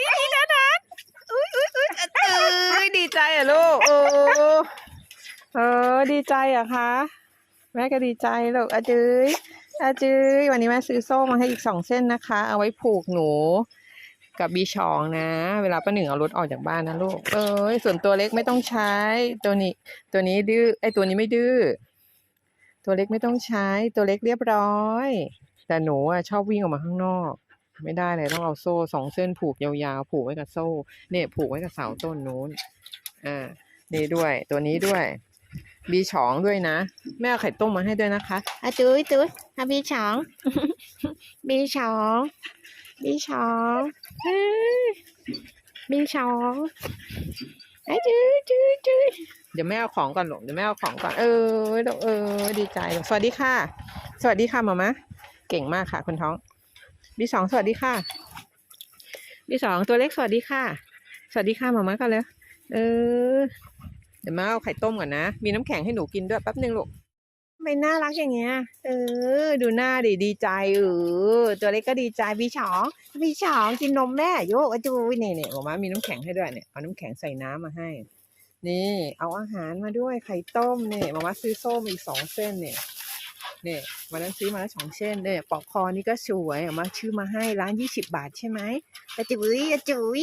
ดีดีนะนะอุ้ยอุ้ยอุ้ยเอ้ยดีใจอะลูกโอ้เออดีใจเหรอะคะแม่ก็ดีใจลูกอาจื้ยอาจื้ยวันนี้แม่ซื้อโซ่มาให้อีกสองเส้นนะคะ เอาไว้ผูกหนู กับบีชองนะ เวลาป้าหนึ่งเอารถออกจากบ้านนะลูกเอ้ยส่วนตัวเล็กไม่ต้องใช้ ตัวนี้ ตัวนี้ดื้อไอตัวนี้ไม่ดื้อตัวเล็กไม่ต้องใช้ ตัวเล็กเรียบร้อย แต่หนูอะชอบวิ่งออกมาข้างนอก ไม่ได้เลยต้องเอาโซ่สองเส้นผูกยาวๆผูกไว้กับโซ่เนี่ยผูกไว้กับเสาต้นนู้นอ่านี่ด้วยตัวนี้ด้วย บีฉองด้วยนะ แม่เอาไข่ต้มมาให้ด้วยนะคะอาจุ้ยจุ้ยอาบีฉอง บีฉอง บีฉองเฮ้ยบีฉองอาจุ้ยจุ้ยจุ้ยเดี๋ยวแม่เอาของก่อนหลงเดี๋ยวแม่เอาของก่อนเออลูกเออดีใจลูกสวัสดีค่ะ สวัสดีค่ะมามะเก่งมากค่ะคุณท้อง บีสองสวัสดีค่ะบีสองตัวเล็กสวัสดีค่ะ สวัสดีค่ะมามะกันเลยเออเดี๋ยวมาเอาไข่ต้มก่อนนะ มีน้ำแข็งให้หนูกินด้วยแป๊บนึงลูกทำไม่น่ารักอย่างเงี้ย เออ ดูหน้าดิดีใจเออตัวเล็กก็ดีใจพี่ฉองพี่ฉองกินนมแม่โยกอจูนี่เนี่ยบอกมามีน้ำแข็งให้ด้วยเนี่ยเอาน้ำแข็งใส่น้ำมาให้ นี่ เอาอาหารมาด้วยไข่ต้มเนี่ยมามาซื้อส้มอีกสองเส้นเนี่ย เนี่ยวันนั้นซื้อมาแล้วสองเส้นเนี่ยปอกคอนี่ก็สวยเอามาชื่อมาให้ร้านยี่สิบบาทใช่ไหมอะจุ๋ยอะจุ๋ย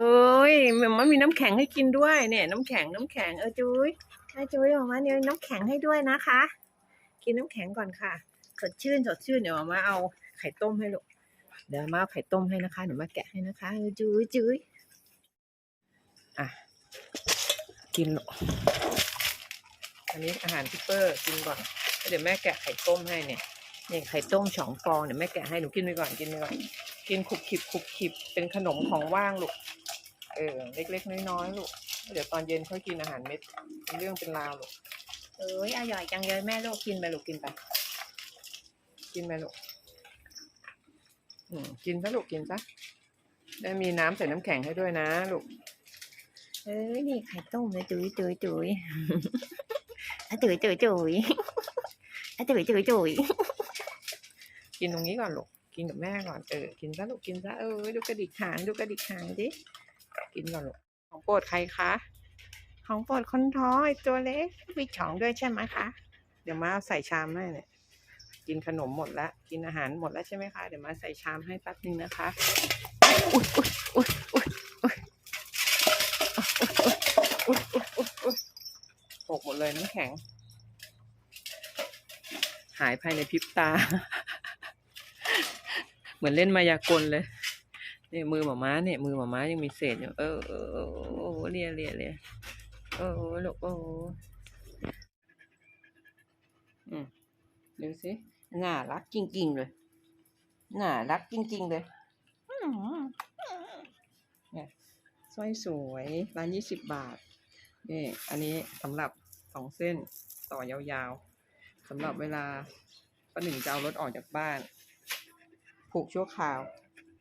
เอ้ยมันมีน้ำแข็งให้กินด้วยเนี่ย น้ำแข็งน้ำแข็งเออจุ้ยเออจุ้ยออกมาเนี่ยน้ำแข็งให้ด้วยนะคะ กินน้ำแข็งก่อนค่ะสดชื่นสดชื่นเดี๋ยวมาเอาไข่ต้มให้ลูกเดี๋ยวมาเอาไข่ต้มให้นะคะเดี๋ยวมาแกะให้นะคะเออจุ้ยจุ้ยอะกินลูกอันนี้อาหารพี่เปอร์กินก่อน เดี๋ยวแม่แกะไข่ต้มให้เนี่ยเนี่ยไข่ต้มสองฟองเดี๋ยวแม่แกะให้หนูกินไปก่อนกินไปก่อนกินขุบขิบขุบขิบเป็นขนมของว่างลูกเออเล็กๆน้อยๆลูกเดี๋ยวตอนเย็นค่อยกินอาหารเม็ดเป็นเรื่องเป็นราวลูกเอ้ยอร่อยจังเลยแม่ลูกกินไปลูกกินไปกินไปลูกอืมกินซะลูกกินซะได้มีน้ำใส่น้ำแข็งให้ด้วยนะลูกเอ้ยนี่ไข่ต้มเลยจุ๋ยจุ๋ยจุ๋ยอะจุ๋ยจุ๋ยจุ๋ย อะจุ๋ยจุ๋ยจุ๋ยกินตรงนี้ก่อนลูก กินกับแม่ก่อน เออ กินซะลูก กินซะ เออ ดูกระดิกหาง ดูกระดิกหางดิ กินก่อนลูก ของโปรดใครคะ ของโปรดคนท้องไอ้ตัวเล็กมีช่องด้วยใช่ไหมคะ เดี๋ยวมาใส่ชามให้เนี่ย กินขนมหมดแล้ว กินอาหารหมดแล้วใช่ไหมคะ เดี๋ยวมาใส่ชามให้แป๊บนึงนะคะ อุ๊ยอุ๊ยอุ๊ยอุ๊ยอุ๊ยอุ๊ยอุ๊ยอุ๊ยอุ๊ยหกหมดเลยน้ำแข็ง หายภายในพริบตา เหมือนเล่นมายากลเลยเนี่ยมือหมาม้าเนี่ยมือหมาม้ายังมีเศษอยู่เออเออเออโอ้โหเลียเลียเลียโอ้โหลูกโอ้อืมดูสิน่ารักจริง ๆ เลยน่ารักจริง ๆ เลยเนี่ยสร้อยสวยร้านยี่สิบบาทนี่อันนี้สำหรับสองเส้นต่อยาวๆ สำหรับเวลาป้าหนึ่งจะเอารถออกจากบ้าน ผูกชั่วคราว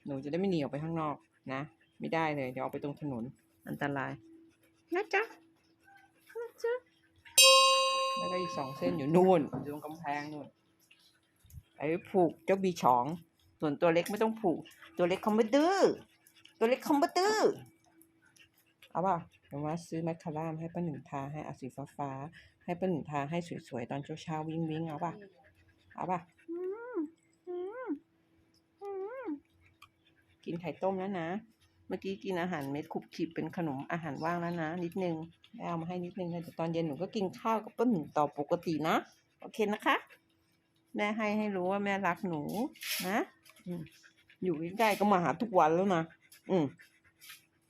หนูจะได้ไม่หนีออกไปข้างนอกนะ ไม่ได้เลย เดี๋ยวออกไปตรงถนนอันตรายนะจ๊ะนะจ๊ะแล้วก็อีกสองเส้นอยู่นู่นอยู่ตรงกำแพงนู่นไอ้ผูกเจ้าบีฉอง ส่วนตัวเล็กไม่ต้องผูก ตัวเล็กเขาไม่ดื้อตัวเล็กเขาไม่ดื้อเอาป่ะ เดี๋ยวมาซื้อแมคคาร่ามให้ป้าหนึ่งทาให้อาสีฟ้าฟ้า ให้ป้าหนึ่งทาให้สวยๆ ตอนเช้าๆวิ่งวิ่งๆเอาป่ะ เอาป่ะ กินไข่ต้มแล้วนะ เมื่อกี้กินอาหารเม็ดคุบขิบเป็นขนมอาหารว่างแล้วนะ นิดนึงได้เอามาให้นิดนึงนะเดี๋ยวตอนเย็นหนูก็กินข้าวกับป้าหนึ่งต่อปกตินะ โอเคนะคะ แม่ให้ให้รู้ว่าแม่รักหนูนะอือยู่ใกล้ๆก็มาหาทุกวันแล้วนะ อืม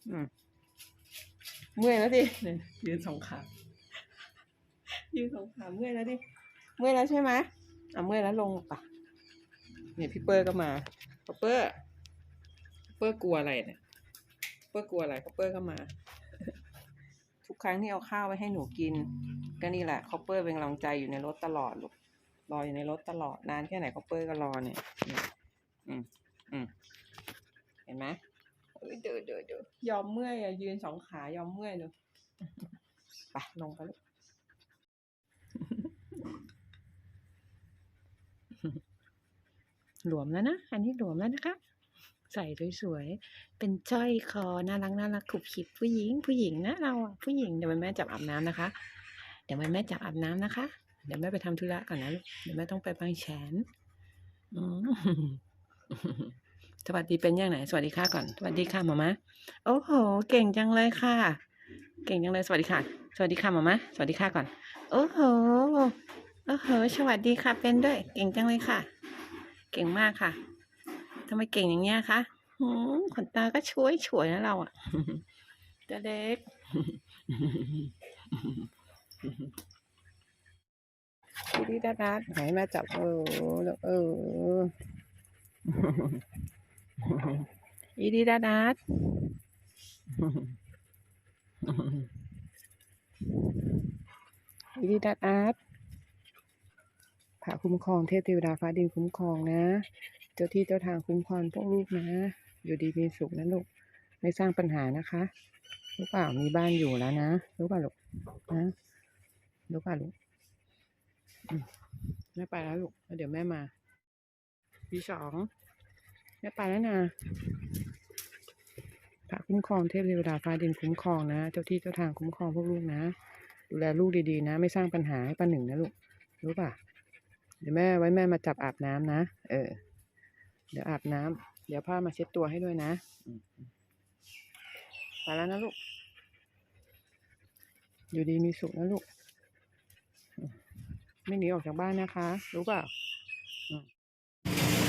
อืม เมื่อยแล้วดิเนี่ยยืนสองขายืนสองขาเมื่อยแล้วดิเมื่อยแล้วใช่ไหมอะเมื่อยแล้วลงปะเนี่ยพี่เปอร์ก็มาปเปอร์เปอร์กลัวอะไรเนี่ยเปอร์กลัวอะไรคอปเปอร์ก็มา ทุกครั้งที่เอาข้าวไว้ให้หนูกิน ก็นี่แหละคอปเปอร์เป็นกำลังใจอยู่ในรถตลอดลูกรออยู่ในรถตลอดนานแค่ไหนคอปเปอร์ก็รอเนี่ยอืมอืมอืมเห็นไหมเอ้ยเดือดเดือดเดือดยอมเมื่อยอะยืนสองขายอมเมื่อยเลยไปลงไปลูกหลวมแล้วนะ อันนี้หลวมแล้วนะคะ ใส่สวยๆ เป็นสร้อยคอ น่ารักน่ารักขบขิบผู้หญิง ผู้หญิงนะเราอะผู้หญิง เดี๋ยวแม่จับอาบน้ำนะคะ เดี๋ยวแม่จับอาบน้ำนะคะ เดี๋ยวแม่ไปทำธุระก่อนนะลูก เดี๋ยวแม่ต้องไปบางแสนอืม สวัสดีเป็นยังไงสวัสดีค่ะก่อน สวัสดีค่ะหมามะโอ้โห เก่งจังเลยค่ะ เก่งจังเลย สวัสดีค่ะ สวัสดีค่ะหมามะสวัสดีค่ะก่อน โอ้โห โอ้โห สวัสดีค่ะเป็นด้วย เก่งจังเลยค่ะ เก่งมากค่ะทำไมเก่งอย่างเงี้ยคะหืมขนตาก็ช่วยช่วยนะเราอะตัวเล็ก ดีดีดัดดัดไหนมาจับเออเออ ดีดีดัดดัดดีดีดัดดัดพระคุ้มครองเทพเทวดาฟ้าดินคุ้มครองนะ เจ้าที่เจ้าทางคุ้มครองพวกลูกนะ อยู่ดีมีสุขนะลูก ไม่สร้างปัญหานะคะรู้เปล่ามีบ้านอยู่แล้วนะรู้เปล่าลูกนะรู้เปล่าลูกแม่ไปแล้วลูก เดี๋ยวแม่มาปีสอง แม่ไปแล้วนะพระคุ้มครองเทพเทวดาฟ้าดินคุ้มครองนะเจ้าที่เจ้าทางคุ้มครองพวกลูกนะ ดูแลลูกดีๆนะ ไม่สร้างปัญหาให้ป้าหนึ่งนะลูกรู้ป่ะเดี๋ยวแม่ไว้แม่มาจับอาบน้ำนะเออ เดี๋ยวอาบน้ำเดี๋ยวผ้ามาเช็ดตัวให้ด้วยนะไปแล้วนะลูก อยู่ดีมีสุขนะลูก ไม่หนีออกจากบ้านนะคะ รู้เปล่าอืมก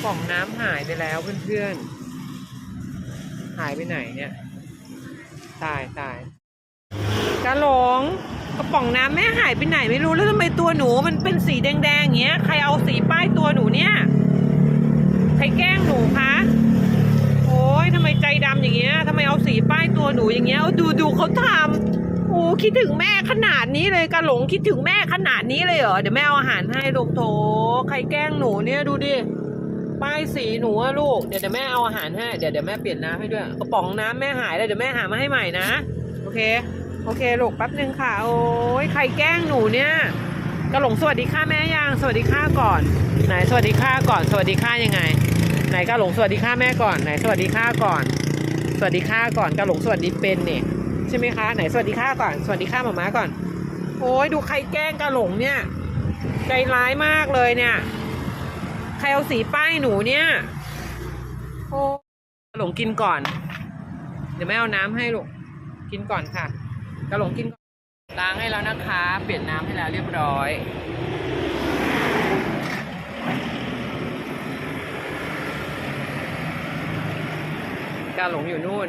ล่องน้ำหายไปแล้วเพื่อนๆ หายไปไหนเนี่ย ตายตายกะหลงกระป๋องน้ำแม่หายไปไหนไม่รู้แล้วทำไมตัวหนูมันเป็นสีแดงๆอย่างเงี้ย ใครเอาสีป้ายตัวหนูเนี่ย ใครแกล้งหนูคะโอ้ยทำไมใจดำอย่างเงี้ยทำไมเอาสีป้ายตัวหนูอย่างเงี้ยดูดูเขาทำโอ้คิดถึงแม่ขนาดนี้เลยกะหลงคิดถึงแม่ขนาดนี้เลยเหรอเดี๋ยวแม่เอาอาหารให้ลูกโถใครแกล้งหนูเนี่ยดูดิ ป้ายสีหนูอะลูก เดี๋ยวเดี๋ยวแม่เอาอาหารให้ เดี๋ยวเดี๋ยวแม่เปลี่ยนน้ำให้ด้วย กระป๋องน้ำแม่หายเลยเดี๋ยวแม่หามาให้ใหม่นะ โอเค โอเคลูกแป๊บนึงค่ะ โอ้ยใครแกล้งหนูเนี่ยกระหลงสวัสดีค่ะแม่ยังสวัสดีค่ะก่อน ไหนสวัสดีค่ะก่อน สวัสดีค่ะยังไง ไหนกระหลงสวัสดีค่ะแม่ก่อน ไหนสวัสดีค่ะก่อน สวัสดีค่ะก่อนกระหลงสวัสดีเป็นเนี่ยใช่ไหมคะไหนสวัสดีค่ะก่อน สวัสดีค่ะหมาม้าก่อน โอ้ยดูใครแกล้งกระหลงเนี่ยใจร้ายมากเลยเนี่ย ใครเอาสีป้ายหนูเนี่ย โอ้กระหลงกินก่อน เดี๋ยวแม่เอาน้ำให้ลูก กินก่อนค่ะกระหลงกินล้างให้แล้วนะคะ เปลี่ยนน้ำให้แล้วเรียบร้อยการหลงอยู่นู่น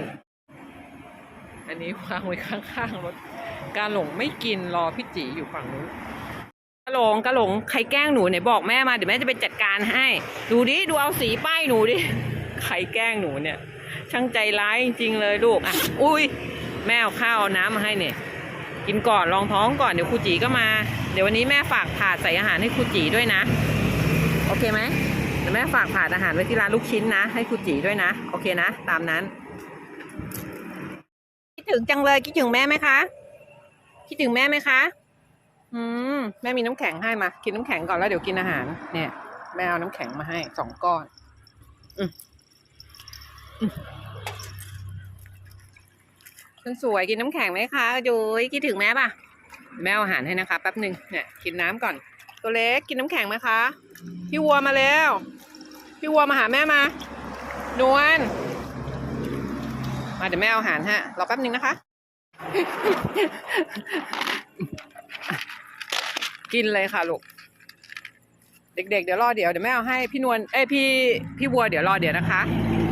อันนี้วางไว้ข้างๆรถ การหลงไม่กินรอพี่จีอยู่ฝั่งนู้น หลงกระหลงใครแกล้งหนูไหนบอกแม่มาเดี๋ยวแม่จะไปจัดการให้ ดูดิดูเอาสีป้ายหนูดิใครแกล้งหนูเนี่ย ช่างใจร้ายจริงเลยลูกอะอุ้ยแม่เอาข้าวเอาน้ำมาให้เนี่ยกินก่อนรองท้องก่อนเดี๋ยวครูจีก็มา เดี๋ยววันนี้แม่ฝากถาดใส่อาหารให้ครูจีด้วยนะ โอเคไหมเดี๋ยวแม่ฝากถาดอาหารไว้ที่ร้านลูกชิ้นนะ ให้ครูจีด้วยนะ โอเคนะ ตามนั้นคิดถึงจังเลยคิดถึงแม่ไหมคะ คิดถึงแม่ไหมคะ อืมแม่มีน้ำแข็งให้มา กินน้ำแข็งก่อนแล้วเดี๋ยวกินอาหาร เนี่ย แม่เอาน้ำแข็งมาให้สองก้อน อืมอืมคนสวยกินน้ำแข็งไหมคะจุ้ยคิดถึงแม่ป่ะ แม่เอาอาหารให้นะคะแป๊บหนึ่งเนี่ย กินน้ำก่อน ตัวเล็กกินน้ำแข็งไหมคะ พี่วัวมาแล้ว พี่วัวมาหาแม่มานวลมาเดี๋ยวแม่เอาอาหารฮะรอแป๊บนึงนะคะ กินเลยค่ะลูก เด็กๆเดี๋ยวรอเดี๋ยวเดี๋ยวแม่เอาให้พี่นวลเอ้ยพี่พี่วัวเดี๋ยวรอเดี๋ยวนะคะ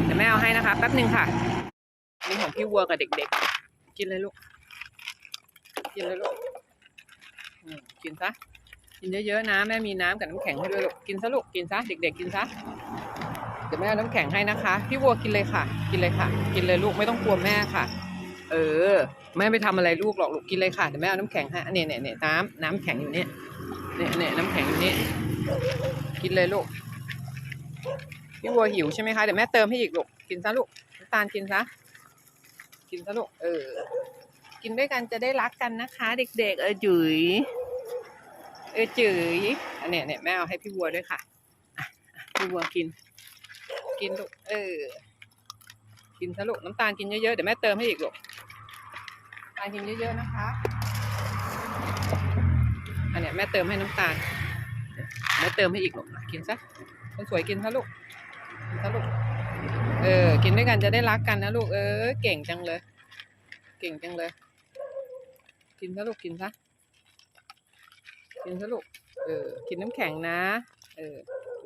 เดี๋ยวแม่เอาให้นะคะแป๊บนึงค่ะนี่ของพี่วัวกับเด็กๆ กินเลยลูก กินเลยลูกอืมกินซะกินเยอะๆนะแม่มีน้ำกับน้ำแข็งให้ด้วยลูกกินซะลูกกินซะเด็ก ๆ กินซะเดี๋ยวแม่เอาน้ำแข็งให้นะคะ พี่วัวกินเลยค่ะ กินเลยค่ะ กินเลยลูกไม่ต้องกลัวแม่ค่ะ เออ แม่ไม่ทำอะไรลูกหรอกลูกกินเลยค่ะเดี๋ยวแม่เอาน้ำแข็งให้เนี่ยเนี่ยเนี่ยน้ำน้ำแข็งอยู่เนี่ยเนี่ยเนี่ยน้ำแข็งอยู่เนี่กินเลยลูกพี่วัวหิวใช่ไหมคะเดี๋ยวแม่เติมให้อีกลูกกินซะลูกน้ำตาลกินซะกินซะลูกเออ กินด้วยกันจะได้รักกันนะคะ เด็ก ๆ เออจุ๋ยเออจุ๋ยอันเนี้ยเนี่ยแม่เอาให้พี่วัวด้วยค่ะพี่วัวกิน กินลูกเออ กินซะลูกน้ำตาลกินเยอะๆเดี๋ยวแม่เติมให้อีกลูก ตาลกินเยอะๆนะคะ อันเนี้ยแม่เติมให้น้ำตาลแม่เติมให้อีกลูกกินซะคนสวยกินซะลูกกินซะลูกเออ กินด้วยกันจะได้รักกันนะลูก เออ เก่งจังเลย เก่งจังเลย กินซะลูก กินซะ กินซะลูก เออ กินน้ำแข็งนะ เออ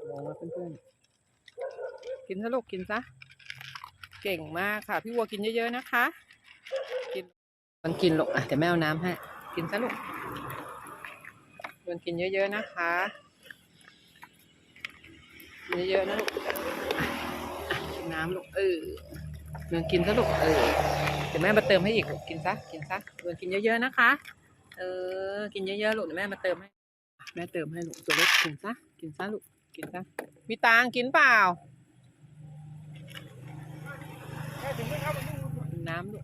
มองมาเพื่อนๆ กินซะลูก กินซะ เก่งมากค่ะ พี่วัวกินเยอะๆนะคะ กิน มันกินลูกอะเดี๋ยวแม่เอาน้ำให้ กินซะลูกมันกินเยอะๆนะคะเยอะๆนะลูกกินน้ำลูกเออมันกินซะลูกเออเดี๋ยวแม่มาเติมให้อีกลูกกินซะกินซะมันกินเยอะๆนะคะ เออ กินเยอะๆลูกเดี๋ยวแม่มาเติมให้แม่เติมให้ลูกตัวเล็กกินซะกินซะลูกกินซะมีตังกินเปล่า น้ำลูก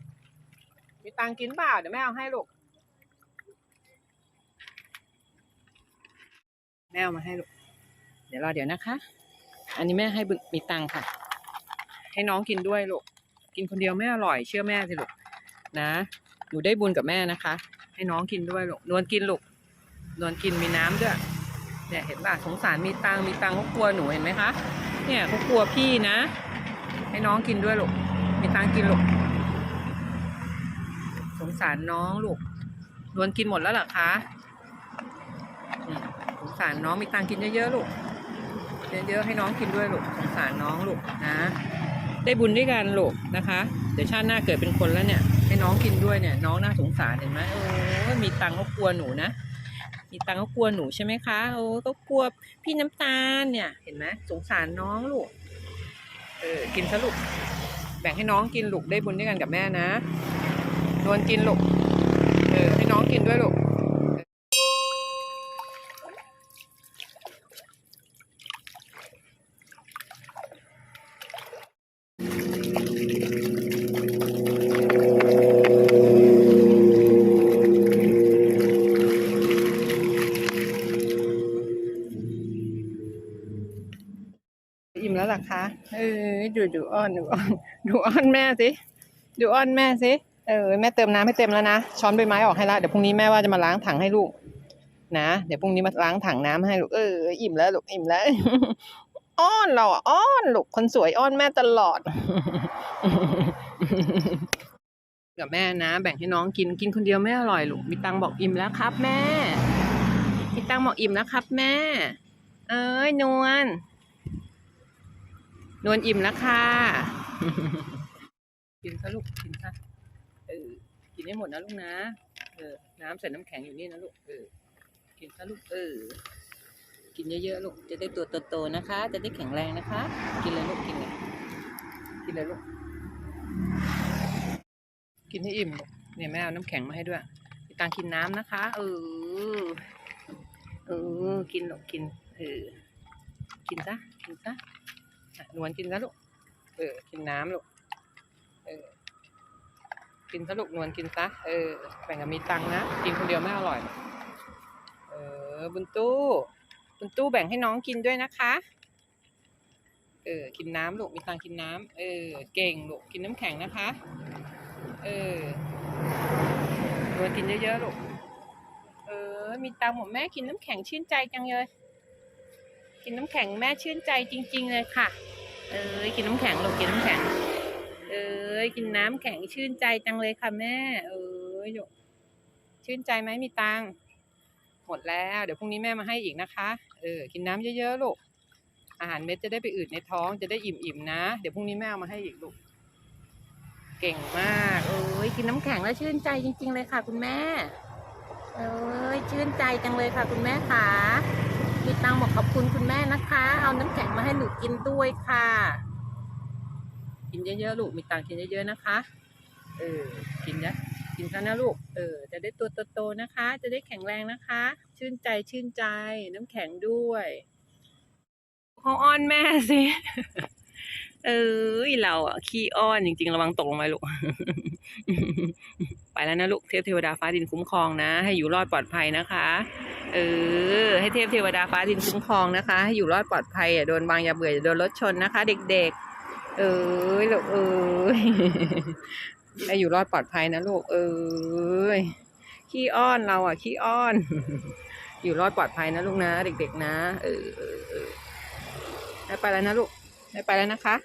ตังกินเปล่าเดี๋ยวแม่เอาให้ลูก แม่เอามาให้ลูก เดี๋ยวรอเดี๋ยวนะคะ อันนี้แม่ให้บึมีตังค่ะ ให้น้องกินด้วยลูก กินคนเดียวไม่อร่อยเชื่อแม่สิลูกนะ หนูได้บุญกับแม่นะคะ ให้น้องกินด้วยลูก นวลกินลูก นวลกินมีน้ำด้วย เนี่ยเห็นป่ะสงสารมีตังมีตังเขากลัวหนูเห็นไหมคะ เนี่ยเขากลัวพี่นะ ให้น้องกินด้วยลูก มีตังกินลูก สงสารน้องลูกนวลกินหมดแล้วหรอคะสงสารน้องมีตังค์กินเยอะๆลูกเยอะๆให้น้องกินด้วยลูกสงสารน้องลูกนะ ได้บุญด้วยกันลูกนะคะ เดี๋ยวชาติหน้าเกิดเป็นคนแล้วเนี่ย ให้น้องกินด้วยเนี่ย น้องน่าสงสารเห็นไหมโอ้มีตังค์เขากลัวหนูนะมีตังค์เขากลัวหนูใช่ไหมคะโอ้ก็กลัวพี่น้ำตาลเนี่ย เห็นไหมสงสารน้องลูกเออกินซะลูกแบ่งให้น้องกินลูกได้บุญด้วยกันกับแม่นะ นวลกินลูก เออ ให้น้องกินด้วยลูก อิ่มแล้วล่ะคะ เออ ดูดูอ้อนดูอ้อน ดูอ้อนแม่สิ ดูอ้อนแม่สิ เออแม่เติมน้ำให้เต็มแล้วนะช้อนใบไม้ออกให้ละเดี๋ยวพรุ่งนี้แม่ว่าจะมาล้างถังให้ลูก นะเดี๋ยวพรุ่งนี้มาล้างถังน้ำให้ลูกเอออิ่มแล้วลูกอิ่มแล้วอ้อนเราอะอ้อนลูกคนสวยอ้อนแม่ตลอดกับแม่นะ แบ่งให้น้องกินกินคนเดียวไม่อร่อยลูกมีตังบอกอิ่มแล้วครับ แม่มีตังบอกอิ่มแล้วครับ แม่ เอ้ยนวลนวลอิ่มแล้วค่ะกินซะลูกกินซะ เออกินให้หมดนะลูกนะเออน้ำใส่น้ำแข็งอยู่นี่นะลูกเออกินซะลูกเออกินเยอะๆลูกจะได้ตัวโตๆนะคะ จะได้แข็งแรงนะคะ กินเลยลูกกินเลยกินเลยลูกกินให้อิ่มเนี่ยแม่เอาน้ำแข็งมาให้ด้วยตังกินน้ำนะคะ เออเออกินลูกกินเออกินซะกินซะอะนวลกินซะลูกเออกินน้ำลูกเออ กินซะลูกนวลกินซะเออแบ่งกับมีตังนะ กินคนเดียวไม่อร่อย เออ บุญตู้ บุญตู้แบ่งให้น้องกินด้วยนะคะ เออ กินน้ำลูก มีตังกินน้ำเออ เก่งลูก กินน้ำแข็งนะคะ เออนวลกินเยอะๆลูก เออ มีตังหมดแม่กินน้ำแข็งชื่นใจจังเลย กินน้ำแข็งแม่ชื่นใจจริง ๆ เลยค่ะ เอ้ยกินน้ำแข็งลูก กินน้ำแข็ง เอ้ยกินน้ำแข็งชื่นใจจังเลยค่ะแม่ เอ้ยลูกชื่นใจไหมมีตังหมดแล้ว เดี๋ยวพรุ่งนี้แม่มาให้อีกนะคะ เออ กินน้ำเยอะๆลูกอาหารเม็ดจะได้ไปอืดในท้องจะได้อิ่มๆนะ เดี๋ยวพรุ่งนี้แม่เอามาให้อีกลูกเก่งมากเอ้ยกินน้ำแข็งแล้วชื่นใจจริง ๆ เลยค่ะ คุณแม่เอ้ยชื่นใจจังเลยค่ะ คุณแม่ค่ะมีตังบอกขอบคุณคุณแม่นะคะ เอาน้ำแข็งมาให้หนูกินด้วยค่ะ กินเยอะๆลูกมีตังกินเยอะๆนะคะ เออ กินนะกินซะนะลูก เออ จะได้ตัวโตๆนะคะ จะได้แข็งแรงนะคะ ชื่นใจชื่นใจ น้ำแข็งด้วยเขาอ้อนแม่สิ เออเราอะขี้อ้อนจริงๆ ระวังตกลงไปลูก ไปแล้วนะลูกเทพเทวดาฟ้าดินคุ้มครองนะ ให้อยู่รอดปลอดภัยนะคะ เออ ให้เทพเทวดาฟ้าดินคุ้มครองนะคะ ให้อยู่รอดปลอดภัยอย่าโดนวางอย่าเบื่ออย่าโดนรถชนนะคะ เด็กๆ เอ้ยลูกเอ้ยได้อยู่รอดปลอดภัยนะลูกเอ้ยขี้อ้อนเราอะขี้อ้อน อยู่รอดปลอดภัยนะลูกนะ เด็กๆนะ เออเออเออได้ไปแล้วนะลูกได้ไปแล้วนะคะ